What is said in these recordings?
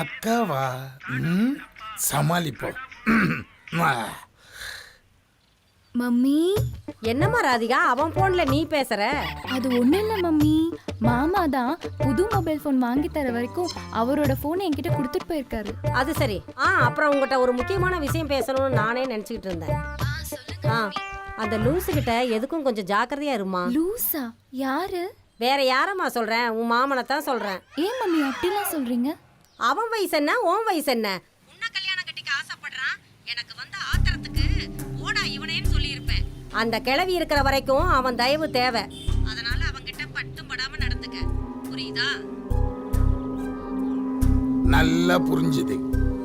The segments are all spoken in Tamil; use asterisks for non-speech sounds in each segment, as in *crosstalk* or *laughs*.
அக்காவா ம் சமாளிப்போம். மம்மி? என்னம்மா ராதிகா அவன் போன்ல நீ பேசுற? அது ஒண்ணும் இல்ல மம்மி. மாமா தான் புது மொபைல் ஃபோன் வாங்கி தர வரைக்கும் அவரோட போனை என்கிட்ட கொடுத்துட்டு போயிருக்காரு. அது சரி. ஆ அப்புறம் உங்ககிட்ட ஒரு முக்கியமான விஷயம் பேசணும்னு நானே நினைச்சுக்கிட்டு இருந்தேன். ஆ அந்த லூசு கிட்ட எதுக்கும் கொஞ்சம் ஜாக்கிரதையா இருமா? லூசா? யாரு? வேற யாரம்மா சொல்றேன்? உன் மாமனை தான் சொல்றேன். ஏன் மம்மி அப்படிலாம் சொல்றீங்க? அவன் வயசு என்ன உன் வயசு என்ன? உன்ன கல்யாணம் கட்டிக்க ஆசைப்படுறான். எனக்கு வந்த ஆத்திரத்துக்கு ஓடா இவனேன்னு சொல்லியிருப்பேன். அந்த கிழவி இருக்கிற வரைக்கும் அவன் தயவு தேவை. அதனால அவன்கிட்ட பட்டும் படாம நடந்துக்க. புரியுதா? நல்லா புரிஞ்சுது.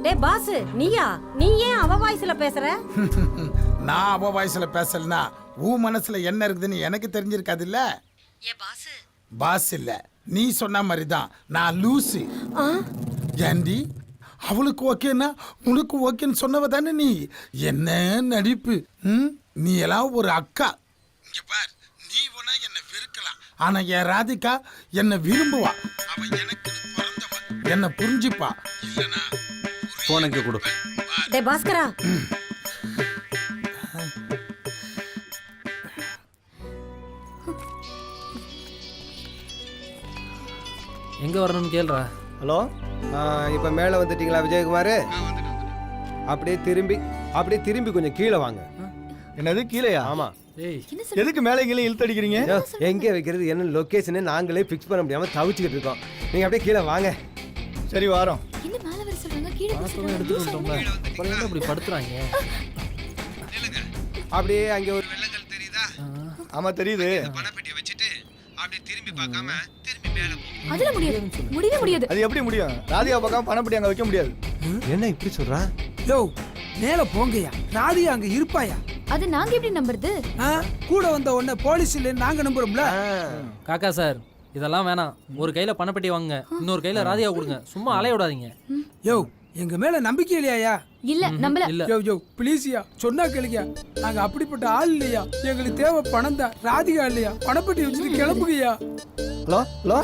டேய் பாஸ் நீயா? நீ ஏன் அவ வாய்ஸ்ல பேசுற? *laughs* நான் அவ வயசுல பேசலனா உன் மனசுல என்ன இருக்குதுன்னு எனக்கு தெரிஞ்சிருக்காதுல்ல? ஏ பாஸ் பாஸ் இல்ல. நீ சொன்ன மாதிரி தான் நான் லூசு. ஏண்டி? அவளுக்கு ஓகேன்னா உனக்கு ஓகேன்னு சொன்னவ தானே நீ? என்ன நடிப்பு? ம்? நீ எல்லாம் ஒரு அக்கா. இங்க பார் நீ வேணா என்ன வெறுக்கலாம். ஆனா என் ராதிகா என்ன விரும்புவா. அவ எனக்கு பிறந்தவ என்ன புரிஞ்சுப்பா. இல்லனா போன் எங்க கொடு. டேய் பாஸ்கரா. எங்க வரணும்னு கேளுடா. ஹலோ? இப்போ மேலே வந்துட்டீங்களா விஜயகுமார்? அப்படியே திரும்பி அப்படியே திரும்பி கொஞ்சம் கீழே வாங்க. என்னது கீழேயா? ஆமா. ஏய். எதுக்கு மேலே கீழே இழுத்தடிக்கிறீங்க எங்கே வைக்கிறது என்ன லொக்கேஷனு நாங்களே ஃபிக்ஸ் பண்ண முடியாம தவிச்சுக்கிட்டு இருக்கோம். நீங்க அப்படியே கீழே வாங்க. சரி வாரோம். அப்படியே அங்கே ஒரு வெள்ளங்கள் தெரியுதா? ஆமா தெரியுது. பணப்பெட்டியை வச்சுட்டு அப்படியே திரும்பி பார்க்காம அதுல முடியாது. முடியவே முடியாது. அது எப்படி முடியும்? ராதிகா பக்கம் பணப்படி அங்க வைக்க முடியாது. என்ன இப்படி சொல்றா? யோ மேல போங்கய்யா. ராதிகா அங்க இருப்பாயா? அது நாங்க எப்படி நம்புறது? ஆ? கூட வந்த உடனே போலீஸ் இல்லைன்னு நாங்க நம்புறோம்ல? காக்கா சார் இதெல்லாம் வேணாம். ஒரு கையில பணப்பெட்டி வாங்குங்க. இன்னொரு கையில ராதிகா கொடுங்க. சும்மா அலைய விடாதீங்க. யோ எங்க மேல நம்பிக்கை இல்லையாயா இல்ல நம்பல. இல்ல. யோ யோ ப்ளீஸ்யா சொன்னா கேளுங்க. நாங்க அப்படிப்பட்ட ஆள் இல்லையா? எங்களுக்கு தேவை பணம் தான். ராதிகா இல்லையா? பணப்பட்டி வச்சுட்டு கிளம்புங்கய்யா. Hello hello.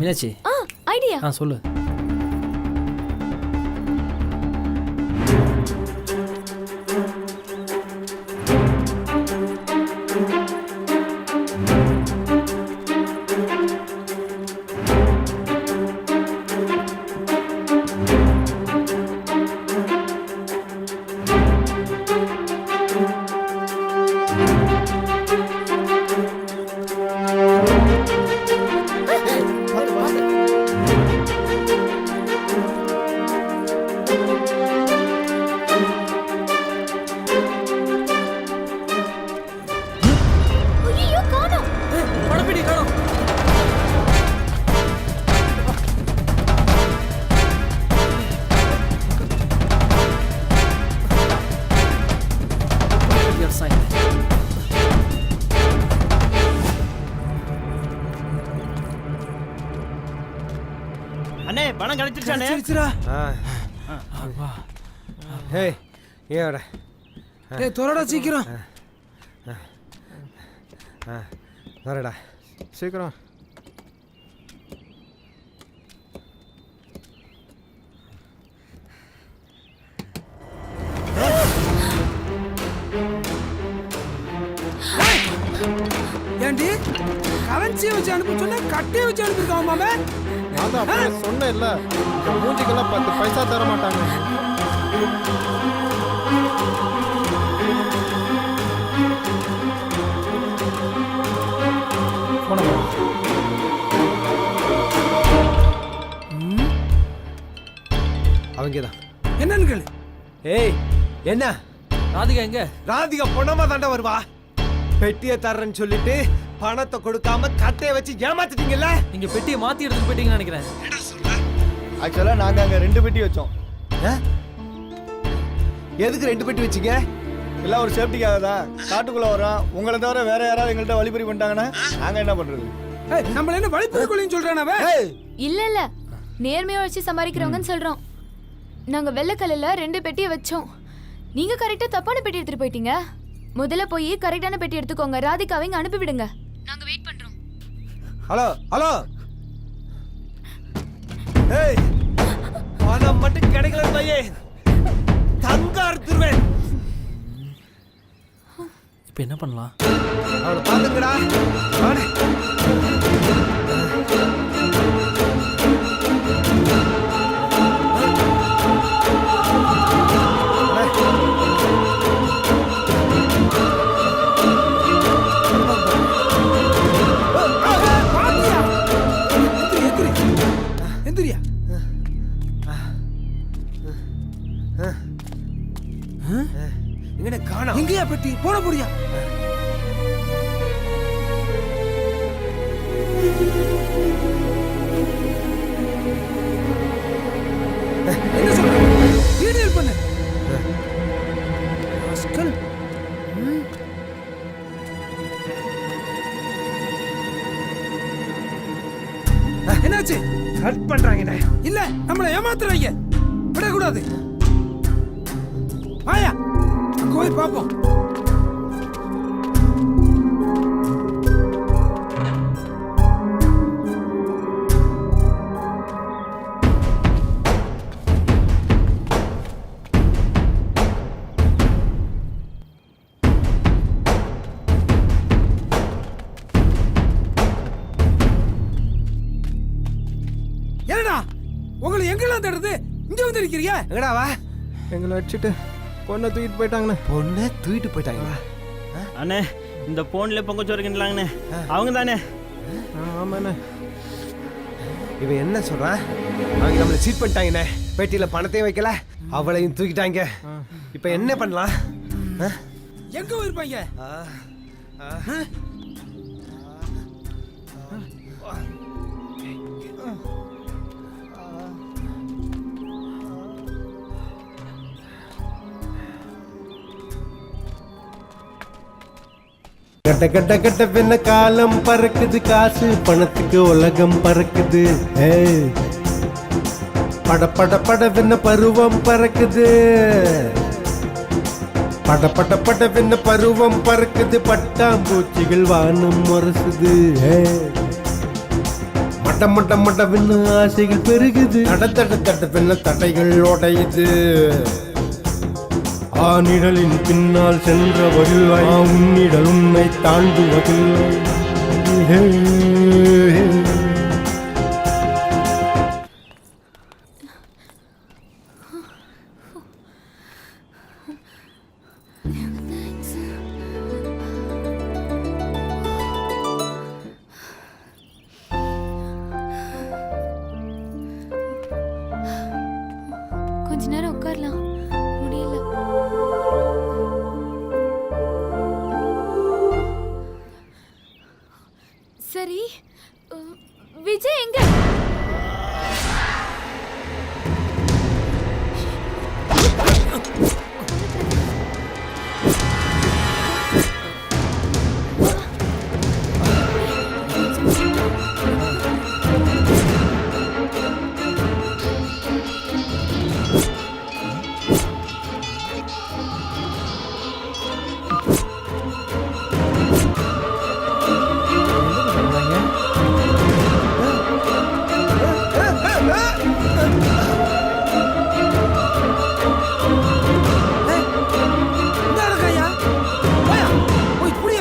மீனாட்சி. ஆ ஐடியா. ஆ சொல்லு. பணம் கிடைச்சிருச்சானே சரிச்சுடா ஆ ஹேய் ஏடா டேய் தொலைடா சீக்கிரம் ஆ வரடா சீக்கிரம் ஏண்டி கரன்சியை வச்சு அனுப்ப சொன்னா கட்டையை வச்சு அனுப்பியிருக்கான் மாமே நான் தான் சொன்னேன்ல. இந்த மூஞ்சிக்கெல்லாம் பத்து பைசா தர மாட்டாங்க. அவங்க தான். என்னன்னு கேளு. ஏய் என்ன? ராதிகா எங்க? ராதிகா பொண்ணமா தாண்டா வருவா. பெட்டியை தர்றேன்னு சொல்லிட்டு பணத்தை கொடுக்காம கட்டையை வச்சு ஏமாத்திட்டீங்கல்ல? நீங்க பெட்டியை மாத்தி எடுத்துட்டு போயிட்டீங்கன்னு நினைக்கிறேன். ஆக்சுவலா நாங்க அங்க ரெண்டு பெட்டி வச்சோம். ஆ? எதுக்கு ரெண்டு பெட்டி வச்சீங்க? எல்லாம் ஒரு சேஃப்டிக்காக தான். காட்டுக்குள்ள வரோம். உங்களை தவிர வேற யாராவது எங்கள்கிட்ட வழிபறி பண்ணிட்டாங்கன்னா நாங்க என்ன பண்றது? ஏய், நம்மள என்ன வழிப்பறிக்கொள்ளின்னு சொல்றான் இல்ல இல்ல. நேர்மையா வச்சு சம்பாதிக்கிறவங்கன்னு சொல்றோம். நாங்க வெள்ளக்கல்லுல ரெண்டு பெட்டியை வச்சோம். நீங்க கரெக்டா தப்பான பெட்டி எடுத்துட்டு போயிட்டீங்க. முதல்ல போய் கரெக்டான பெட்டி எடுத்துக்கோங்க. ராதிகாவை இங்க அனுப்பி விடுங்க நாங்க வெயிட் பண்றோம். ஹலோ ஹலோ ஏய் பணம் மட்டும் கிடைக்கல பையே. தங்க அறுத்துருவேன் இப்போ என்ன பண்ணலாம்? அவனை பாத்துங்கடா எங்கடா காணோம் எங்கேயா பெட்டி? போன போடியா என்ன சொல்ற? டீடைல் பண்ணு. ராஸ்கல். என்னாச்சு? கட் பண்றாங்கடா. இல்ல நம்மளை ஏமாத்துறாங்க. விடக்கூடாது. பார்ப்போம் என்னடா? உங்களை எங்கெல்லாம் தேடுறது? இங்க வந்து நிக்கிறியா? எங்கடா வா? எங்களை வச்சுட்டு. பொண்ணை தூக்கிட்டு போயிட்டாங்கண்ணே. பொண்ணை தூக்கிட்டு போயிட்டாங்களா? அண்ணே இந்த போன்ல பொங்கச்சோறு கிண்டலாங்கண்ணே அவங்க தானே ஆமாண்ணே. இவன் என்ன சொல்றான் அவங்க நம்மளை சீட் பண்ணிட்டாங்கண்ணே. பெட்டியில பணத்தையும் வைக்கல அவளையும் தூக்கிட்டாங்க. இப்போ என்ன பண்ணலாம்? ஆ? எங்க போயிருப்பாங்க? கட்ட கட்ட கட்ட பின்ன காலம் பறக்குது. காசு பணத்துக்கு உலகம் பறக்குது. பட பட பட பின்ன பருவம் பறக்குது. பட பட பட பின்ன பருவம் பறக்குது. பட்டாம்பூச்சிகள் வானம் முரசுது. ஏய். மட்ட மட்ட மட்ட பின்ன ஆசைகள் பெருகுது. தட தட தட்ட பின்ன தடைகள் உடையுது. ஆ நிழலின் பின்னால் சென்றவர்கள் ஆ உன்னிடல் உன்னை தாண்டுவது கொஞ்ச நேரம் உட்காரலாம்.